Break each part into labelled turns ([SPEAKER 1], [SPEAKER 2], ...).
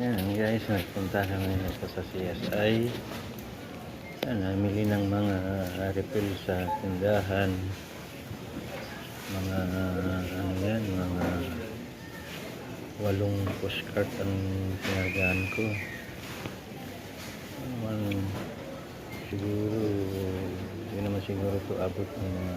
[SPEAKER 1] Yan guys, nagpunta kami ito sa CSI. Yan, namili ng mga refill sa tindahan. Mga ano yan, mga walong pushcart ang pinargaan ko. Naman, siguro, hindi naman siguro ito abot ng mga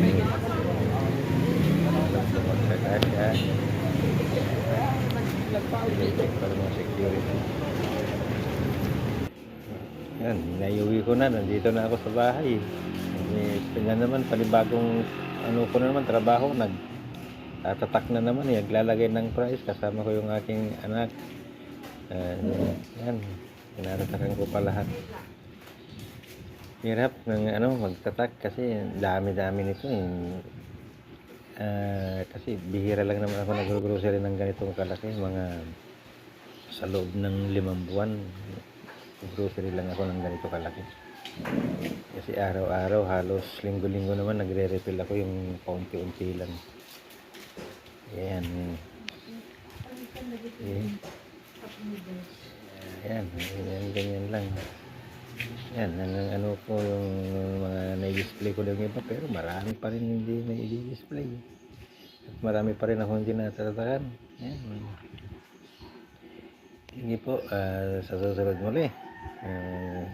[SPEAKER 1] yun, yung lagyan sa mga security. Yan, naiuwi ko na. Nandito na ako sa bahay. Tingnan naman, panibagong ano ko na naman, trabaho. Nag tatatak na naman eh. Naglalagay ng price. Kasama ko yung aking anak. Uh, yan, tinatatakan ko pa lahat. Hirap ng ano, magtatak kasi dami-dami nito eh. Ah, kasi bihira lang naman ako nag-grocery ng ganitong kalaki. Mga sa loob ng limang buwan, grocery lang ako ng ganito kalaki. Kasi araw-araw, halos linggo-linggo naman nagre-refill ako yung paunti-unti lang. Ayan. Ayan, ganyan, ganyan lang. Yan, ang ano ko yung mga na-display ko yung iba, pero marami pa rin hindi na-display. At marami pa rin ako hindi natatatakan. Yan. Sige po, ah, sa susunod muli. Ah,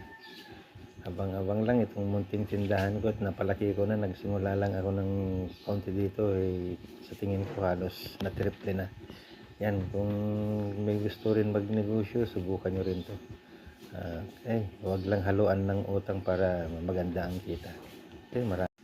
[SPEAKER 1] abang-abang lang itong munting tindahan ko at napalaki ko na. Nagsimula lang ako ng konti dito. Eh, sa tingin ko halos na triple na. Yan, kung may gusto rin magnegosyo, subukan nyo rin to. Ah, eh, wag lang haluan ng utang para maganda ang kita. Okay, marami.